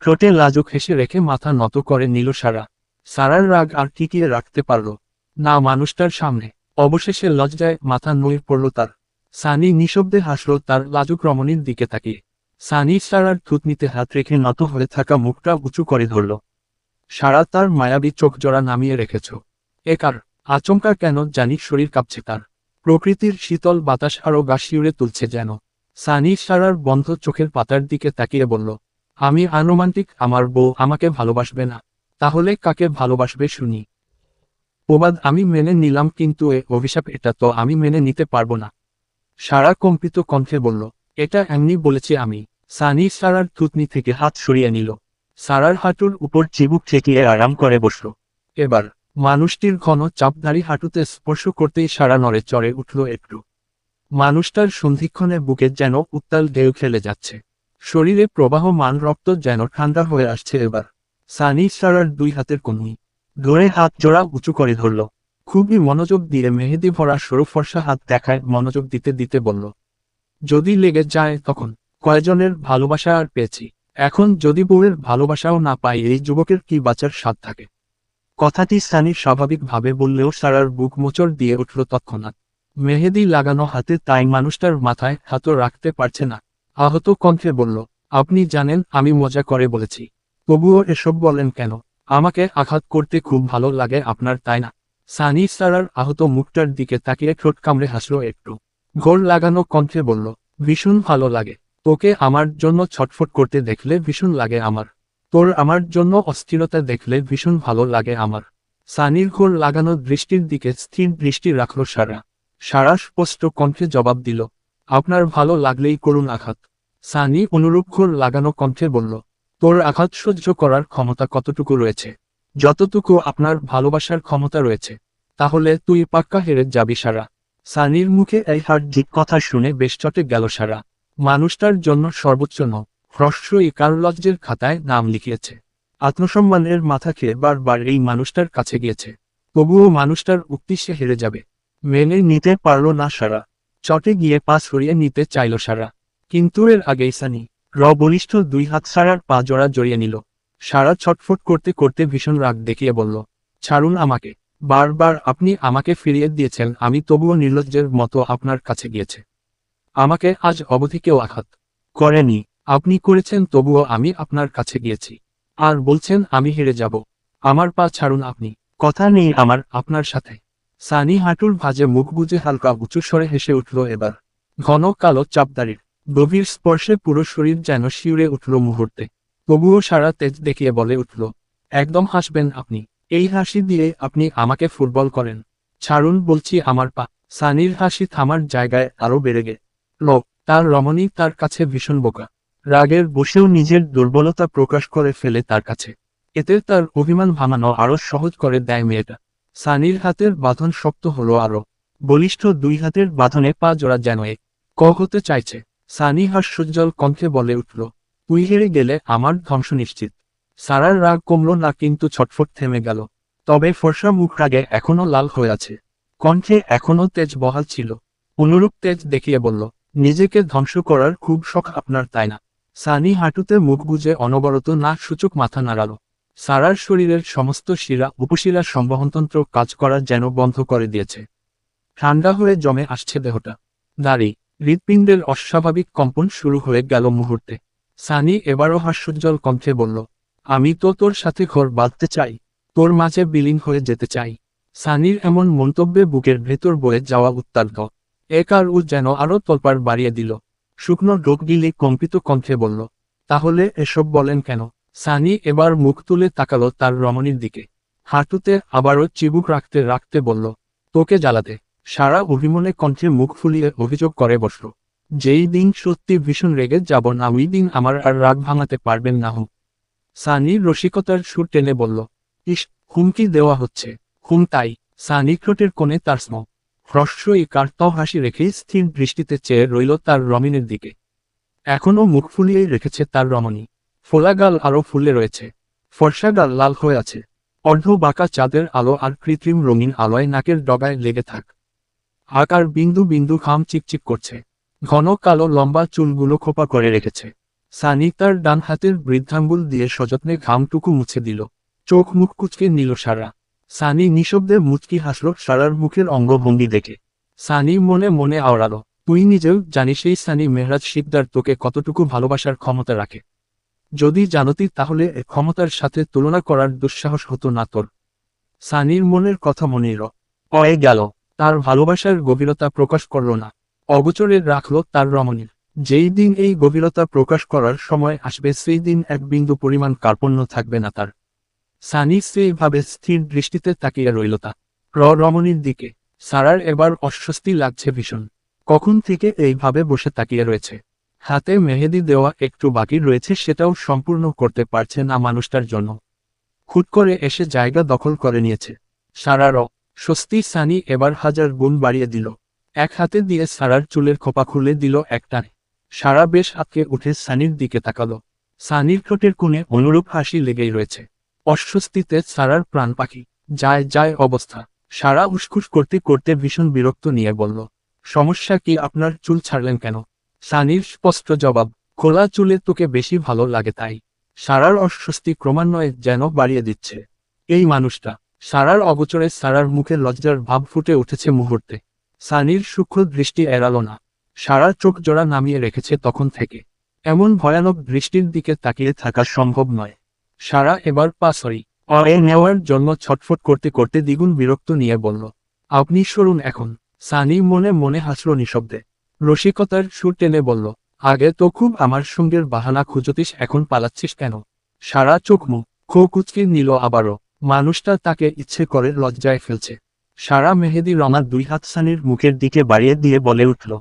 ঠোঁটে লাজুক হেসে রেখে মাথা নত করে নিল সারা। সারার রাগ আর টিকিয়ে রাখতে পারল। না, মানুষটার সামনে। অবশেষে লজ্জায় মাথা নুয়ে পড়ল তার। সানি নিঃশব্দে হাসল তার লাজুক রমণীর দিকে তাকিয়ে। সানি সারার থুতনিতে হাত রেখে নত হয়ে থাকা মুখটা উঁচু করে ধরল। সারা, তার মায়াবী চোখ জোড়া নামিয়ে রেখেছ। একার আচমকা কেন জানি শরীর কাঁপছে তার। প্রকৃতির শীতল বাতাস আরও গা শিউরে তুলছে যেন। সানি সারার বন্ধ চোখের পাতার দিকে তাকিয়ে বলল আমি আনরোমান্টিক আমার বউ আমাকে ভালোবাসবে না। তাহলে কাকে ভালোবাসবে শুনি? প্রবাদ আমি মেনে নিলাম কিন্তু এ অভিশাপ এটা তো আমি মেনে নিতে পারব না। সারা কম্পিত কণ্ঠে বলল, এটা এমনি বলেছি আমি। সানি সারার থুতনি থেকে হাত সরিয়ে নিল। সারার হাঁটুর উপর চিবুক ঠেকিয়ে আরাম করে বসল। এবার মানুষটির ঘন চাপধারী হাঁটুতে স্পর্শ করতেই সারা নড়ে চড়ে উঠল একটু। মানুষটার সন্ধিক্ষণে বুকে যেন উত্তাল ঢেউ খেলে যাচ্ছে। শরীরে প্রবাহ মান রক্ত যেন ঠান্ডা হয়ে আসছে এবার। সানি সারার দুই হাতের কনুই। ধরে হাত জোড়া উঁচু করে ধরল। খুবই মনোযোগ দিয়ে মেহেদি ভরা সরু ফর্সা হাত দেখায় মনোযোগ দিতে দিতে বলল, যদি লেগে যায় তখন। কয়জনের ভালোবাসা আর পেয়েছি। এখন যদি বউয়ের ভালোবাসাও না পাই, এই যুবকের কি বাঁচার স্বাদ থাকে? কথাটি সানি স্বাভাবিকভাবে বললেও সারার বুক মোচড় দিয়ে উঠল তৎক্ষণাৎ। মেহেদি লাগানো হাতে তাই মানুষটার মাথায় হাতও রাখতে পারছে না। আহত কণ্ঠে বলল, আপনি জানেন, আমি মজা করে বলেছি। তবুও এসব বলেন কেন? আমাকে আঘাত করতে খুব ভালো লাগে আপনার, তাই না? সানি সারার আহত মুখটার দিকে তাকিয়ে ঠোঁট কামড়ে হাসল একটু। ঘোর লাগানো কণ্ঠে বলল, ভীষণ ভালো লাগে। তোকে আমার জন্য ছটফট করতে দেখলে ভীষণ লাগে আমার। তোর আমার জন্য অস্থিরতা দেখলে ভীষণ ভালো লাগে আমার। সানির ঘোর লাগানো দৃষ্টির দিকে স্থির দৃষ্টি রাখল সারা। সারা স্পষ্ট কণ্ঠে জবাব দিল আপনার ভালো লাগলেই করুন আঘাত। সানি অনুরূপ ঘোর লাগানো কণ্ঠে বলল, তোর আঘাত সহ্য করার ক্ষমতা কতটুকু রয়েছে? যতটুকু আপনার ভালোবাসার ক্ষমতা রয়েছে, তাহলে তুই পাক্কা হেরে যাবি সারা। সানির মুখে এই হার্দিক কথা শুনে বেশ চটে গেল সারা। মানুষটার জন্য সর্বোচ্চ ন হ্রস্বই কারুলজ্জের খাতায় নাম লিখিয়েছে। আত্মসম্মানের মাথা খেয়ে বারবার এই মানুষটার কাছে গিয়েছে। তবুও মানুষটার উক্তি সে হেরে যাবে। মেনে নিতে পারল না সারা। চটে গিয়ে পা সরিয়ে নিতে চাইল সারা। কিন্তু এর আগেই সানি, র বলিষ্ঠ দুই হাত সারার পা জোড়া জড়িয়ে নিল। সারা ছটফট করতে করতে ভীষণ রাগ দেখিয়ে বলল, ছাড়ুন আমাকে। বারবার আপনি আমাকে ফিরিয়ে দিয়েছেন, আমি তবুও নির্লজ্জের মতো আপনার কাছে গিয়েছে। আমাকে আজ অবধি কেউ আঘাত করেনি। আপনি করেছেন, তবুও আমি আপনার কাছে গিয়েছি। আর বলছেন, আমি হেরে যাব। আমার পা ছাড়ুন আপনি। কথা নেই আমার, আপনার সাথে। সানি হাঁটুর ভাজে মুখ বুজে হালকা উঁচু স্বরে হেসে উঠল এবার। ঘন কালো চাপদারির গভীর স্পর্শে পুরো শরীর যেন শিউরে উঠল মুহূর্তে। তবুও সারা তেজ দেখিয়ে বলে উঠল, একদম হাসবেন আপনি। এই হাসি দিয়ে আপনি আমাকে ফুটবল করেন। ছাড়ুন বলছি আমার পা। সানির হাসি থামার জায়গায় আরও বেড়ে গে। লোক, তার রমণী তার কাছে ভীষণ বোকা। রাগের বসেও নিজের দুর্বলতা প্রকাশ করে ফেলে তার কাছে। এতে তার অভিমান ভাঙানো আরও সহজ করে দেয় মেয়েটা। সানির হাতের বাঁধন শক্ত হলো আরও। বলিষ্ঠ দুই হাতের বাঁধনে পা জোড়া যেন এক। ক হতে চাইছে। সানি হাস্যোজ্জ্বল কণ্ঠে বলে উঠল, তুই হেরে গেলে আমার ধ্বংস নিশ্চিত। সারার রাগ কমল না কিন্তু ছটফট থেমে গেল। তবে ফর্সা মুখ রাগে এখনও লাল হয়ে আছে। কণ্ঠে এখনও তেজ বহাল ছিল। অনুরূপ তেজ দেখিয়ে বলল, নিজেকে ধ্বংস করার খুব শখ আপনার, তাই না? সানি হাঁটুতে মুখ গুজে অনবরত না সূচক মাথা নাড়াল। সারার শরীরের সমস্ত শিরা উপশিরা সংবহনতন্ত্র কাজ করা যেন বন্ধ করে দিয়েছে। ঠান্ডা হয়ে জমে আসছে দেহটা। দাড়ি, হৃৎপিণ্ডের অস্বাভাবিক কম্পন শুরু হয়ে গেল মুহূর্তে। সানি এবারও হাস্যোজ্জ্বল কণ্ঠে বলল, আমি তো তোর সাথে ঘর বাঁধতে চাই, তোর মাঝে বিলীন হয়ে যেতে চাই। সানির এমন মন্তব্যে বুকের ভেতর বয়ে যাওয়া উত্তার্ধ এক আর উ যেন আরও তলপার বাড়িয়ে দিল। শুকনো ডোক গিলে কম্পিত কণ্ঠে বলল, তাহলে এসব বলেন কেন? সানি এবার মুখ তুলে তাকালো তার রমণীর দিকে। হাঁটুতে আবারও চিবুক রাখতে রাখতে বলল, তোকে জ্বালাতে। সারা অভিমনে কণ্ঠে মুখ ফুলিয়ে অভিযোগ করে বসল, যেই দিন সত্যি ভীষণ রেগে যাব না, ওই দিন আমার আর রাগ ভাঙাতে পারবেন না হুম সানি রসিকতার সুর টেনে বলল, ইস, হুমকি দেওয়া হচ্ছে। হুম, তাই। সানি ঠোঁটের কোণে তার স্ম, হ্রস্বই কার্তব হাসি রেখে স্থির দৃষ্টিতে চেয়ে রইল তার রমণীর দিকে। এখনও মুখ ফুলিয়েই রেখেছে তার রমণী। ফোলা গাল আরও ফুলে রয়েছে। ফর্সা গাল লাল হয়ে আছে। অর্ধ বাঁকা চাঁদের আলো আর কৃত্রিম রঙিন আলোয় নাকের ডগায় লেগে থাক। আকার বিন্দু বিন্দু খাম চিকচিক করছে। ঘন কালো লম্বা চুলগুলো খোপা করে রেখেছে। সানি তার ডান হাতের বৃদ্ধাঙ্গুল দিয়ে সযত্নে ঘামটুকু মুছে দিল। চোখ মুখ কুচকে নিল সারা। সানি নিঃশব্দে মুচকি হাসল সারার মুখের অঙ্গভঙ্গি দেখে। সানি মনে মনে আওড়ালো, তুই নিজেও জানিস এই সানি মেহরাজ শিকদার তোকে কতটুকু ভালোবাসার ক্ষমতা রাখে? যদি জানতি তাহলে এ ক্ষমতার সাথে তুলনা করার দুঃসাহস হতো না তোর। সানির মনের কথা মনে র। অয়ে গেল। তার ভালোবাসার গভীরতা প্রকাশ করল না। অগোচরে রাখল তার রমণীর যেই দিন এই গভীরতা প্রকাশ করার সময় আসবে সেই দিন এক বিন্দু পরিমাণ কার্পণ্য থাকবে না তার। সানি সেইভাবে স্থির দৃষ্টিতে তাকিয়ে রইল তা। র রমণীর দিকে। সারার এবার অস্বস্তি লাগছে ভীষণ। কখন থেকে এইভাবে বসে তাকিয়ে রয়েছে? হাতে মেহেদি দেওয়া একটু বাকি রয়েছে সেটাও সম্পূর্ণ করতে পারছে না মানুষটার জন্য। হুট করে এসে জায়গা দখল করে নিয়েছে। সারারও স্বস্তি সানি এবার হাজার গুণ বাড়িয়ে দিল। এক হাতে দিয়ে সারার চুলের খোপা খুলে দিল একটানে সারা বেশ আটকে উঠে সানির দিকে তাকালো। সানির ঠোঁটের কোণে অনুরূপ হাসি লেগেই রয়েছে। অস্বস্তিতে সারার প্রাণ পাখি, যায় যায় অবস্থা। সারা উসকুস করতে করতে ভীষণ বিরক্ত নিয়ে বলল, সমস্যা কি আপনার চুল ছাড়লেন কেন? সানির স্পষ্ট জবাব খোলা চুলে তোকে বেশি ভালো লাগে তাই। সারার অস্বস্তি ক্রমান্বয়ে যেন বাড়িয়ে দিচ্ছে। এই মানুষটা, সারার অগোচরে সারার মুখে লজ্জার ভাব ফুটে উঠেছে মুহূর্তে। সানির সূক্ষ্ম দৃষ্টি এড়াল না। সারার চোখ জোড়া নামিয়ে রেখেছে তখন থেকে। এমন ভয়ানক দৃষ্টির দিকে তাকিয়ে থাকা সম্ভব নয়। সারা এবার পা সরি নেওয়ার জন্য ছটফট করতে করতে দ্বিগুণ বিরক্ত নিয়ে বলল, আপনি সরুন এখন। সানি মনে মনে হাসল নিঃশব্দে। রসিকতার সুর টেনে বলল, আগে তো খুব আমার সঙ্গের বাহানা খুঁজতিস, এখন পালাচ্ছিস কেন? সারা চোখ মুখ খো কুচকে নিল আবারও। মানুষটা তাকে ইচ্ছে করে লজ্জায় ফেলছে। সারা মেহেদি রঙা দুই হাত সানির মুখের দিকে বাড়িয়ে দিয়ে বলে উঠল,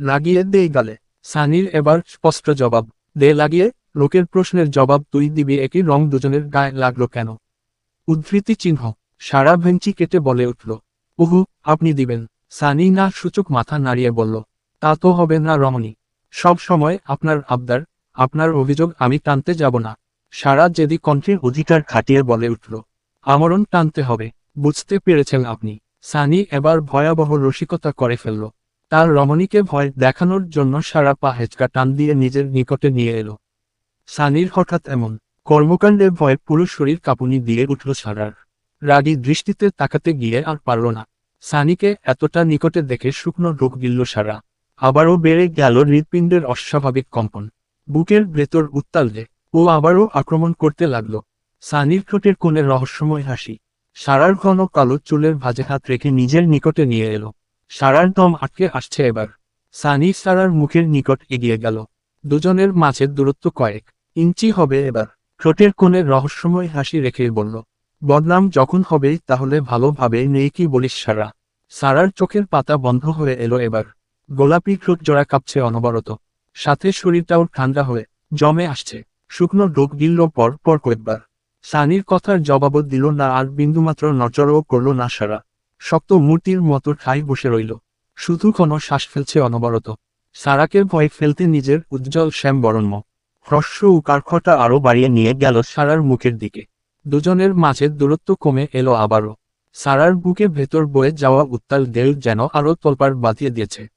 লাগিয়ে দেই গালে। সানির এবার স্পষ্ট জবাব, দে লাগিয়ে। লোকের প্রশ্নের জবাব তুই দিবি একই রং দুজনের গায়ে লাগল কেন? উদ্ধৃতি চিহ্ন। সারা ভেঞ্চি কেটে বলে উঠল, উহু, আপনি দিবেন। সানি না সূচক মাথা নাড়িয়ে বলল তা তো হবে না রমণী। সব সময় আপনার আবদার, আপনার অভিযোগ আমি টানতে যাব না। সারা যেদি কণ্ঠের অধিকার খাটিয়ে বলে উঠল, আমরণ টানতে হবে, বুঝতে পেরেছেন আপনি। সানি এবার ভয়াবহ রসিকতা করে ফেলল। তার রমণীকে ভয় দেখানোর জন্য সারা পা হেঁচকা টান দিয়ে নিজের নিকটে নিয়ে এলো। সানির হঠাৎ এমন কর্মকাণ্ডে ভয়ে পুরো শরীর কাঁপুনি দিয়ে উঠল সারার। রাগী দৃষ্টিতে তাকাতে গিয়ে আর পারল না। সানিকে এতটা নিকটে দেখে শুকনো রোগ গিলল সারা। আবারও বেড়ে গেল হৃৎপিণ্ডের অস্বাভাবিক কম্পন। বুকের ভেতর উত্তাল যে, ও আবারও আক্রমণ করতে লাগল। সানির ঠোঁটের কোণে রহস্যময় হাসি। সারার ঘন কালো চুলের ভাজে হাত রেখে নিজের নিকটে নিয়ে এলো। সারার দম আটকে আসছে এবার। সানি সারার মুখের নিকট এগিয়ে গেল। দুজনের মাঝের দূরত্ব কয়েক ইঞ্চি হবে এবার। ঠোঁটের কোণে রহস্যময় হাসি রেখে বলল, বদনাম যখন হবেই তাহলে ভালোভাবে নেই কি বলিস সারা? সারার চোখের পাতা বন্ধ হয়ে এলো এবার। গোলাপি ঠোঁট জোড়া কাঁপছে অনবরত। সাথে শরীরটাও ঠান্ডা হয়ে জমে আসছে। শুকনো ডোক গিলল পর পর কয়েকবার। সানির কথার জবাবও দিল না আর বিন্দুমাত্র নজরও করল না সারা। শক্ত মূর্তির মতো ঠাই বসে রইল। শুধু কোনো শ্বাস ফেলছে অনবরত। সারাকে ভয় ফেলতে নিজের উজ্জ্বল শ্যাম বরণ্য। হ্রস্ব ও কারখটা আরও বাড়িয়ে নিয়ে গেল সারার মুখের দিকে। দুজনের মাঝে দূরত্ব কমে এলো আবারও। সারার বুকে ভেতর বয়ে যাওয়া উত্তাল দেল যেন আরও তলপার বাঁধিয়ে দিয়েছে।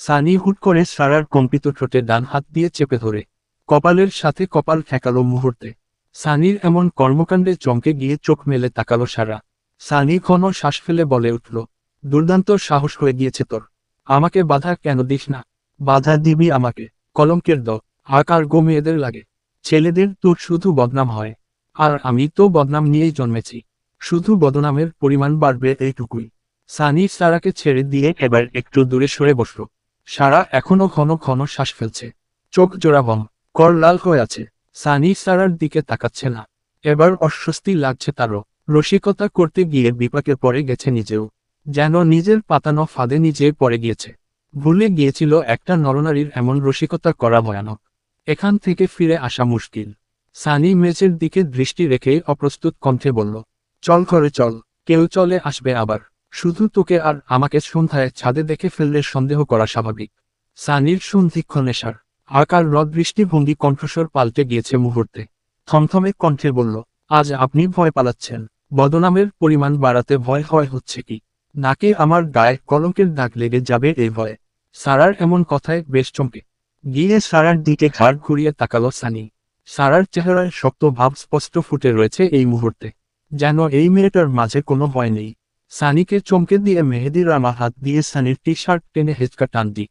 সানি হুট করে সারার কম্পিত ঠোঁটে ডান হাত দিয়ে চেপে ধরে। কপালের সাথে কপাল ঠেকালো মুহূর্তে। সানির এমন কর্মকাণ্ডে চমকে গিয়ে চোখ মেলে তাকালো সারা। সানি ঘন শ্বাস ফেলে বলে উঠল, দুর্দান্ত সাহস হয়ে গিয়েছে তোর। আমাকে বাধা কেন দিস না? বাধা দিবি আমাকে। কলঙ্কের দ আকার গো মেয়েদের লাগে। ছেলেদের তোর শুধু বদনাম হয়। আর আমি তো বদনাম নিয়েই জন্মেছি। শুধু বদনামের পরিমাণ বাড়বে এইটুকুই। সানি সারাকে ছেড়ে দিয়ে এবার একটু দূরে সরে বসল। সারা এখনও ঘন ঘন শ্বাস ফেলছে। চোখ জোড়া বম। কর লাল হয়ে আছে। সানি সারার দিকে তাকাচ্ছে না। এবার অস্বস্তি লাগছে তারও। রসিকতা করতে গিয়ে বিপাকে পড়ে গেছে নিজেও। যেন নিজের পাতানো ফাঁদে নিজে পড়ে গিয়েছে। ভুলে গিয়েছিল একটা নরনারীর এমন রসিকতা করা ভয়ানক। এখান থেকে ফিরে আসা মুশকিল। সানি মেচের দিকে দৃষ্টি রেখে অপ্রস্তুত কণ্ঠে বলল, চল করে চল। কেউ চলে আসবে আবার। শুধু তোকে আর আমাকে সন্ধ্যায় ছাদে দেখে ফেললে সন্দেহ করা স্বাভাবিক। সানির সন্ধিক্ষণ নেশার। আকার রদ দৃষ্টিভঙ্গি কণ্ঠস্বর পাল্টে গিয়েছে মুহূর্তে। থমথমে কণ্ঠে বলল, আজ আপনি ভয় পালাচ্ছেন। বদনামের পরিমাণ বাড়াতে ভয় হয় হচ্ছে কি? নাকে আমার গায়ে কলঙ্কের দাগ লেগে যাবে এই ভয়ে। সারার এমন কথায় বেশ চমকে। গিয়ে সারার দিকে ঘাড় ঘুরিয়ে তাকালো সানি। সারার চেহারায় শক্ত ভাব স্পষ্ট ফুটে রয়েছে এই মুহূর্তে। যেন এই মেয়েটার মাঝে কোনো ভয় নেই। সানিকে চমকে দিয়ে মেহেদির রামা হাত দিয়ে সানির টি শার্ট টেনে হেঁচকা টান দি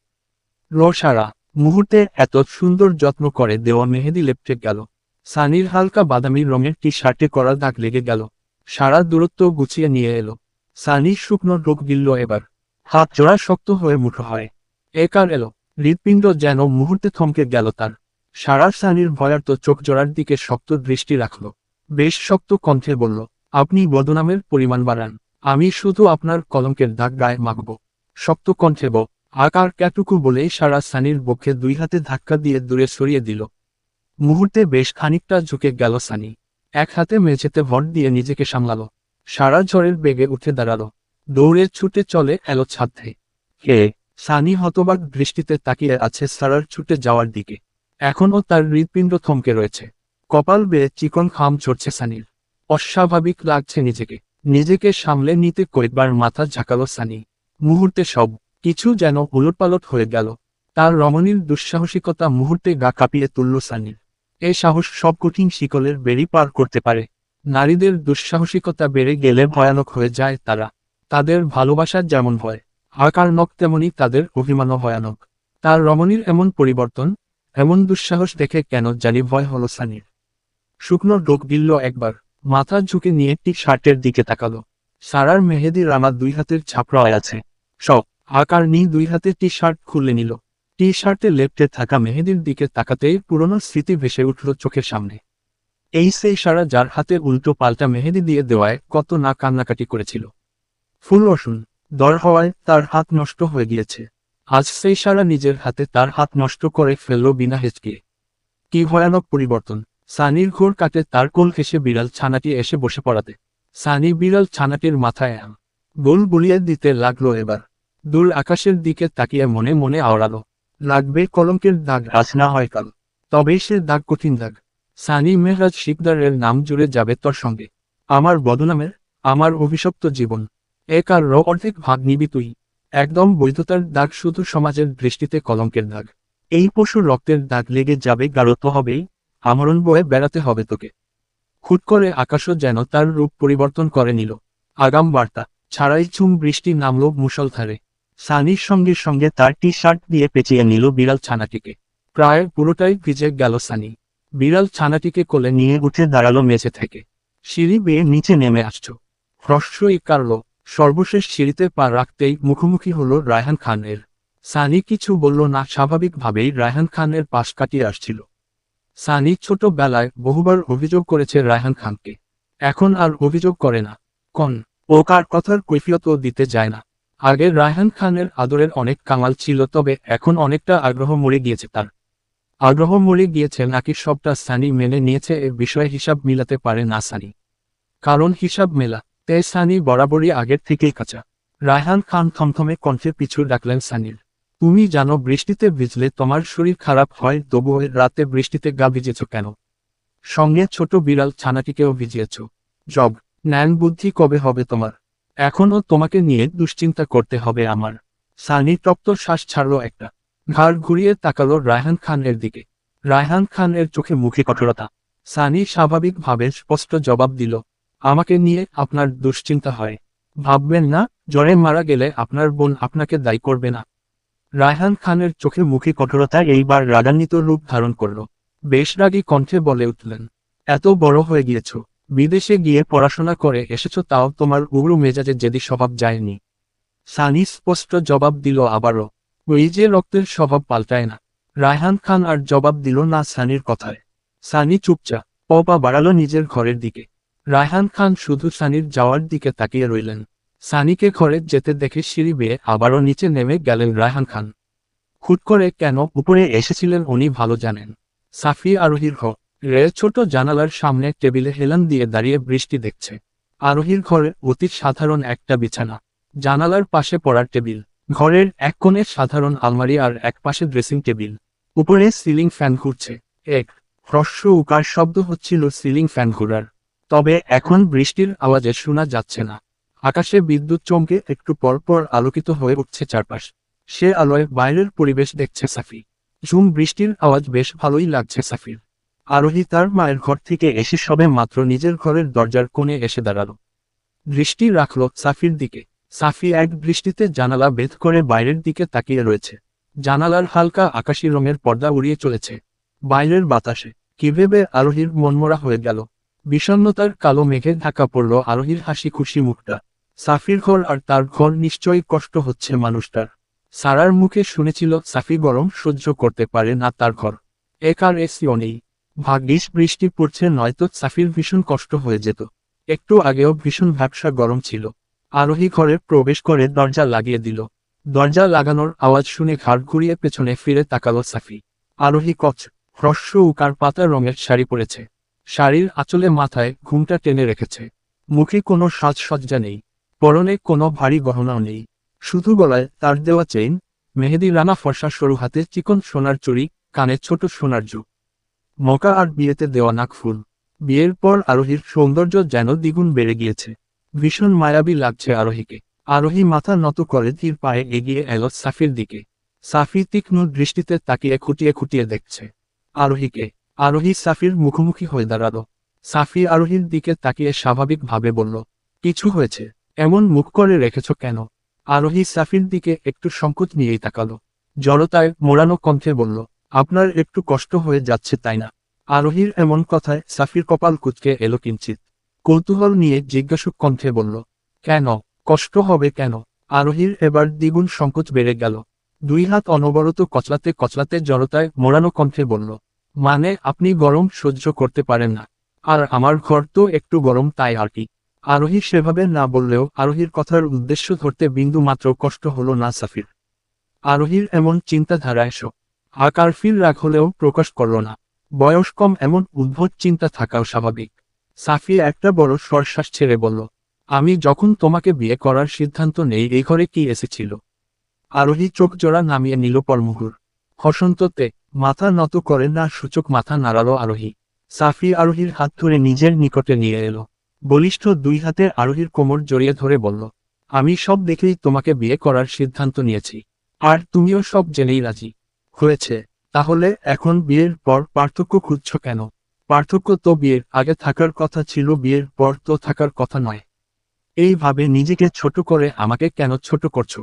লো সারা মুহূর্তে এত সুন্দর যত্ন করে দেওয়া মেহেদি লেপটে গেল। সানির হালকা বাদামি রঙের টি শার্টে করা দাগ লেগে গেল। সারা দূরত্ব গুছিয়ে নিয়ে এলো। সানির শুকনো রোগ গিলল এবার। হাত জোড়া শক্ত হয়ে মুঠো হয়। একার এলো। হৃৎপিণ্ড যেন মুহূর্তে থমকে গেল তার। সারা সানির ভয়ার্ত চোখ জোড়ার দিকে শক্ত দৃষ্টি রাখল। বেশ শক্ত কণ্ঠে বলল, আপনি বদনামের পরিমাণ বাড়ান। আমি শুধু আপনার কলঙ্কের দাগ গায়ে মাখব শক্ত কণ্ঠে ব আকার ক্যাটুকু বলেই সারা সানির বক্ষে দুই হাতে ধাক্কা দিয়ে দূরে সরিয়ে দিল। মুহূর্তে বেশ খানিকটা ঝুঁকে গেল সানি। এক হাতে মেঝেতে ভর দিয়ে নিজেকে সামলালো। সারা ঝড়ের বেগে উঠে দাঁড়াল। দৌড়ে ছুটে চলে এলো ছাদে। হে সানি হতবাক দৃষ্টিতে তাকিয়ে আছে সারার ছুটে যাওয়ার দিকে। এখনও তার হৃৎপিণ্ড থমকে রয়েছে। কপাল বেয়ে চিকন খাম চড়ছে সানির। অস্বাভাবিক লাগছে নিজেকে। নিজেকে সামলে নিতে কয়েকবার মাথা ঝাঁকালো সানি। মুহূর্তে সব কিছু যেন উলটপালট হয়ে গেল। তার রমণীর দুঃসাহসিকতা মুহূর্তে গা কাঁপিয়ে তুলল সানির এ সাহস সব কঠিন শিকলের বেরি পার করতে পারে। নারীদের দুঃসাহসিকতা বেড়ে গেলে ভয়ানক হয়ে যায় তারা। তাদের ভালোবাসার যেমন ভয় আকার নক তেমনি তাদের অভিমানও ভয়ানক। তার রমণীর এমন পরিবর্তন, এমন দুঃসাহস দেখে কেন জানি ভয় হল সানির। শুকনো ডোক দিল একবার। মাথা ঝুঁকে নিয়ে টি শার্টের দিকে তাকালো। সারার মেহেদি রামা দুই হাতের ছাপড়ায় আছে। সব আকার নি দুই হাতে টি শার্ট খুলে নিল। টি শার্টে লেপটে থাকা মেহেদির দিকে তাকাতেই পুরনো স্মৃতি ভেসে উঠল চোখের সামনে। এই সেই সারা যার হাতে উল্টো পাল্টা মেহেদি দিয়ে দেওয়ায় কত না কান্নাকাটি করেছিল। ফুল রসুন, দর হওয়ায় তার হাত নষ্ট হয়ে গিয়েছে। আজ সেই সারা নিজের হাতে তার হাত নষ্ট করে ফেলল বিনা হেঁচকে কি ভয়ানক পরিবর্তন। সানির ঘোর কাটে তার কোল ঘেসে বিড়াল ছানাটি এসে বসে পড়াতে। সানি বিড়াল ছানাটির মাথায় আম। গোল বুলিয়ে দিতে লাগল এবার। দূর আকাশের দিকে তাকিয়ে মনে মনে আওড়ালো। লাগবে কলঙ্কের দাগ, আজ না হয় কাল। তবে সে দাগ কঠিন দাগ। সানি মেহরাজ শিকদারের নাম জুড়ে যাবে তোর সঙ্গে। আমার বদনামের, আমার অভিশপ্ত জীবন। এক আর র অর্ধেক ভাগ নিবি তুই। একদম বৈধতার দাগ শুধু সমাজের দৃষ্টিতে কলঙ্কের দাগ। এই পশুর রক্তের দাগ লেগে যাবে গাঢ়ত্ব হবেই। আমরণ বয়ে বেড়াতে হবে তোকে। খুট করে আকাশও যেন তার রূপ পরিবর্তন করে নিল। আগাম বার্তা, ছাড়াই চুম বৃষ্টি নামল মুষলধারে। সানির সঙ্গে সঙ্গে তার টি শার্ট দিয়ে পেঁচিয়ে নিল বিড়াল ছানাটিকে। প্রায় পুরোটাই ভিজে গেল সানি। বিড়াল ছানাটিকে কোলে নিয়ে উঠে দাঁড়াল মেঝে থেকে। সিঁড়ি বেয়ে নিচে নেমে আসছ। হ্রস্বই কারল। সর্বশেষ সিঁড়িতে পা রাখতেই মুখোমুখি হলো রায়হান খানের। সানি কিছু বলল না, স্বাভাবিকভাবেই রায়হান খানের পাশ কাটিয়ে আসছিল। সানি ছোটবেলায় বহুবার অভিযোগ করেছে রায়হান খানকে। এখন আর অভিযোগ করে না। কন, ও কার কথার কৈফিয়তও দিতে যায় না। আগে রায়হান খানের আদরের অনেক কামাল ছিল, তবে এখন অনেকটা আগ্রহ মরে গিয়েছে তার। আগ্রহ মরে গিয়েছে নাকি সবটা সানি মেনে নিয়েছে এ বিষয়ে হিসাব মিলাতে পারে না সানি। কারণ হিসাব মেলা তে সানি বরাবরই আগের থেকেই কাঁচা। রায়হান খান থমথমে কণ্ঠে পিছু ডাকলেন সানির। তুমি জানো বৃষ্টিতে ভিজলে তোমার শরীর খারাপ হয় এর রাতে বৃষ্টিতে গা ভিজেছ কেন? সঙ্গে ছোট বিড়াল ছানাটিকেও ভিজিয়েছ। জব, ন্যান বুদ্ধি কবে হবে তোমার? এখনও তোমাকে নিয়ে দুশ্চিন্তা করতে হবে আমার। সানি তপ্ত শ্বাস ছাড়ল একটা। ঘাড় ঘুরিয়ে তাকালো রায়হান খানের দিকে। রায়হান খানের চোখে মুখে কঠোরতা। সানি স্বাভাবিকভাবে স্পষ্ট জবাব দিল, আমাকে নিয়ে আপনার দুশ্চিন্তা হয়। ভাববেন না, জ্বরে মারা গেলে আপনার বোন আপনাকে দায়ী করবে না। রায়হান খানের চোখে মুখে কঠোরতা এইবার রাগান্বিত রূপ ধারণ করল। বেশ রাগী কণ্ঠে বলে উঠলেন, এত বড় হয়ে গিয়েছ। বিদেশে গিয়ে পড়াশোনা করে এসেছ, তাও তোমার উগ্র মেজাজে যেদি স্বভাব যায়নি। সানি স্পষ্ট জবাব দিল আবারও, ওই যে রক্তের স্বভাব পাল্টায় না। রায়হান খান আর জবাব দিল না সানির কথায়। সানি চুপচাপ পপা বাড়ালো নিজের ঘরের দিকে। রায়হান খান শুধু সানির যাওয়ার দিকে তাকিয়ে রইলেন। সানিকে ঘরে যেতে দেখে সিঁড়ি বেয়ে আবারও নিচে নেমে গেলেন রায়হান খান। হুট করে কেন উপরে এসেছিলেন উনি ভালো জানেন। সাফি আরোহীর ঘর। রে ছোট জানালার সামনে টেবিলে হেলান দিয়ে দাঁড়িয়ে বৃষ্টি দেখছে। আরোহীর ঘরে অতি সাধারণ একটা বিছানা। জানালার পাশে পড়ার টেবিল। ঘরের এক কোণে সাধারণ আলমারি আর এক পাশে ড্রেসিং টেবিল। উপরে সিলিং ফ্যান ঘুরছে। এক হ্রস্ব উকার শব্দ হচ্ছিল সিলিং ফ্যান ঘুরার। তবে এখন বৃষ্টির আওয়াজে শোনা যাচ্ছে না। আকাশে বিদ্যুৎ চমকে একটু পর পর আলোকিত হয়ে উঠছে চারপাশ। সে আলোয় বাইরের পরিবেশ দেখছে সাফি। ঝুম বৃষ্টির আওয়াজ বেশ ভালোই লাগছে সাফির। আরোহী তার মায়ের ঘর থেকে এসে সবে মাত্র নিজের ঘরের দরজার কোণে এসে দাঁড়াল। দৃষ্টি রাখল সাফির দিকে। সাফি এক দৃষ্টিতে জানালা বেদ করে বাইরের দিকে তাকিয়ে রয়েছে। জানালার হালকা আকাশি রঙের পর্দা উড়িয়ে চলেছে। বাইরের বাতাসে কি ভেবে আরোহীর মনমরা হয়ে গেল। বিষণ্নতার কালো মেঘে ঢাকা পড়ল আরোহীর হাসি খুশি মুখটা। সাফির ঘর আর তার ঘর নিশ্চয়ই কষ্ট হচ্ছে মানুষটার। সারার মুখে শুনেছিল, সাফি গরম সহ্য করতে পারে না তার ঘর। এক আর এসিও নেই ভাগ্যিস বৃষ্টি পড়ছে, নয়তো সাফির ভীষণ কষ্ট হয়ে যেত। একটু আগেও ভীষণ ভ্যাবসা গরম ছিল। আরোহী ঘরে প্রবেশ করে দরজা লাগিয়ে দিল। দরজা লাগানোর আওয়াজ শুনে ঘাট ঘুরিয়ে পেছনে ফিরে তাকালো সাফি। আরোহী কচ, হ্রস্ব উকার পাতা রঙের শাড়ি পরেছে। শাড়ির আঁচলে মাথায় ঘুমটা টেনে রেখেছে। মুখে কোনো সাজসজ্জা নেই। পরনে কোনো ভারী গহনাও নেই। শুধু গলায় তার দেওয়া চেইন, মেহেদি রানা ফর্সা সরু হাতে চিকন সোনার চুরি কানে ছোট সোনার যুগ। মকা আর বিয়েতে দেওয়া নাকফুল বিয়ের পর আরোহীর সৌন্দর্য যেন দ্বিগুণ বেড়ে গিয়েছে। ভীষণ মায়াবী লাগছে আরোহীকে। আরোহী মাথা নত করে ধীর পায়ে এগিয়ে এলো সাফির দিকে। সাফি তীক্ষ্ণ দৃষ্টিতে তাকিয়ে খুঁটিয়ে খুঁটিয়ে দেখছে। আরোহীকে। আরোহী সাফির মুখোমুখি হয়ে দাঁড়াল। সাফি আরোহীর দিকে তাকিয়ে স্বাভাবিকভাবে বলল, কিছু হয়েছে? এমন মুখ করে রেখেছ কেন? আরোহী সাফির দিকে একটু সংকোচ নিয়েই তাকালো। জড়তায় মোড়ানো কণ্ঠে বলল, আপনার একটু কষ্ট হয়ে যাচ্ছে তাই না? আরোহীর এমন কথায় সাফির কপাল কুচকে এলো কিঞ্চিত কৌতূহল নিয়ে জিজ্ঞাসুক কণ্ঠে বলল, কেন? কষ্ট হবে কেন? আরোহীর এবার দ্বিগুণ সংকোচ বেড়ে গেল। দুই হাত অনবরত কচলাতে কচলাতে জড়তায় মোড়ানো কণ্ঠে বলল মানে আপনি গরম সহ্য করতে পারেন না। আর আমার ঘর তো একটু গরম তাই আর কি। আরোহী সেভাবে না বললেও আরোহীর কথার উদ্দেশ্য ধরতে বিন্দু মাত্র কষ্ট হল না সাফির। আরোহীর এমন চিন্তাধারা এসো। আকার ফির রাগ হলেও প্রকাশ করল না। বয়স কম এমন উদ্ভট চিন্তা থাকাও স্বাভাবিক। সাফি একটা বড় সরশ্বাস ছেড়ে বলল, আমি যখন তোমাকে বিয়ে করার সিদ্ধান্ত নেই এই ঘরে কি এসেছিল? আরোহী চোখ জোড়া নামিয়ে নিল পরমুহুর। হসন্ততে মাথা নত করে না, সূচক মাথা নাড়ালো আরোহী। সাফি আরোহীর হাত ধরে নিজের নিকটে নিয়ে এলো। বলিষ্ঠ দুই হাতে আরোহীর কোমর জড়িয়ে ধরে বলল, আমি সব দেখেই তোমাকে বিয়ে করার সিদ্ধান্ত নিয়েছি। আর তুমিও সব জেনেই রাজি। হয়েছে, তাহলে এখন বিয়ের পর পার্থক্য খুঁজছ কেন? পার্থক্য তো বিয়ের আগে থাকার কথা ছিল, বিয়ের পর তো থাকার কথা নয়। এইভাবে নিজেকে ছোট করে আমাকে কেন ছোট করছ?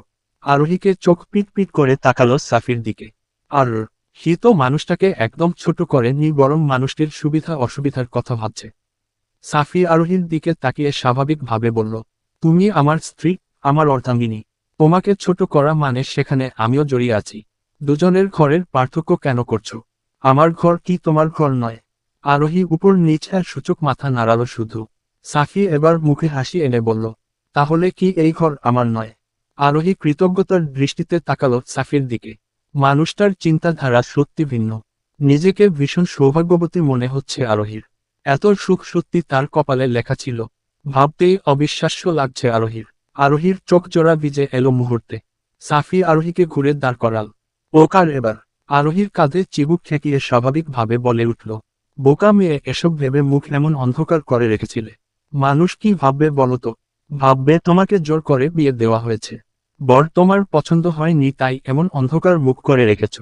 আরোহীকে চোখ পিট পিট করে তাকালো সাফির দিকে। আর হি তো মানুষটাকে একদম ছোট করে নি, বরং মানুষটির সুবিধা অসুবিধার কথা ভাবছে। সাফি আরোহীর দিকে তাকিয়ে স্বাভাবিকভাবে বলল, তুমি আমার স্ত্রী, আমার অর্ধাঙ্গিনী। তোমাকে ছোট করা মানে সেখানে আমিও জড়িয়ে আছি। দুজনের ঘরের পার্থক্য কেন করছ? আমার ঘর কি তোমার ঘর নয়? আরোহী উপর নিচ আর সূচক মাথা নাড়ালো শুধু। সাফি এবার মুখে হাসি এনে বলল, তাহলে কি এই ঘর আমার নয়? আরোহী কৃতজ্ঞতার দৃষ্টিতে তাকালো সাফির দিকে। মানুষটার চিন্তাধারা সত্যি ভিন্ন। নিজেকে ভীষণ সৌভাগ্যবতী মনে হচ্ছে আরোহীর। এত সুখ সত্যি তার কপালে লেখা ছিল। ভাবতেই অবিশ্বাস্য লাগছে আরোহীর। আরোহীর চোখ জোড়া ভিজে এলো মুহূর্তে। সাফি আরোহীকে ঘুরে দাঁড় করাল। ওকার এবার? আরোহীর কাঁধে চিবুক ঠেকিয়ে স্বাভাবিকভাবে বলে উঠল, বোকা মেয়ে, এসব ভেবে মুখ এমন অন্ধকার করে রেখেছিলে। মানুষ কি ভাববে বলতো ভাববে তোমাকে জোর করে বিয়ে দেওয়া হয়েছে। বর তোমার পছন্দ হয়নি, তাই এমন অন্ধকার মুখ করে রেখেছ।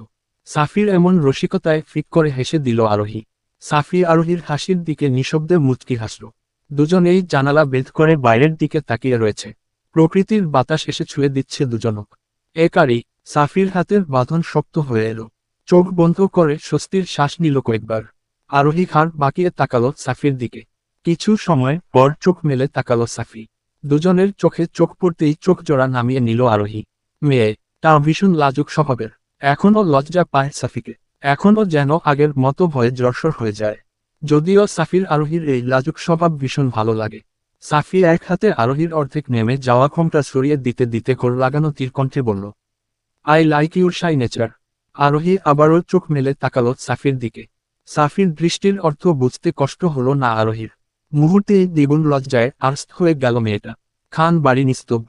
সাফির এমন রসিকতায় ফিক করে হেসে দিল আরোহী। সাফি আরোহীর হাসির দিকে নিঃশব্দে মুচকি হাসল। দুজনেই জানালা বেদ করে বাইরের দিকে তাকিয়ে রয়েছে। প্রকৃতির বাতাস এসে ছুঁয়ে দিচ্ছে দুজনক। একারই সাফির হাতের বাঁধন শক্ত হয়ে এলো। চোখ বন্ধ করে স্বস্তির শ্বাস নিল কয়েকবার। আরোহী খান বাকিয়ে তাকালো সাফির দিকে। কিছু সময় পর চোখ মেলে তাকালো সাফি। দুজনের চোখে চোখ পড়তেই চোখ জোড়া নামিয়ে নিল আরোহী। মেয়ে, তা ভীষণ লাজুক স্বভাবের। এখনও লজ্জা পায় সাফিকে। এখনও যেন আগের মতো ভয়ে জর্সর হয়ে যায়। যদিও সাফির আরোহীর এই লাজুক স্বভাব ভীষণ ভালো লাগে। সাফি এক হাতে আরোহীর অর্ধেক নেমে যাওয়া ক্ষমতা সরিয়ে দিতে দিতে ঘোর লাগানো তীর কণ্ঠে বলল, I like your signature Arohi আবারও চোখ মেলে তাকালো সাফির দিকে। সাফির দৃষ্টির অর্থ বুঝতে কষ্ট হলো না আরোহীর। মুহূর্তে দ্বিগুণ লজ্জায় আর্স্ত হয়ে গেল মেয়েটা। খান বাড়ি নিস্তব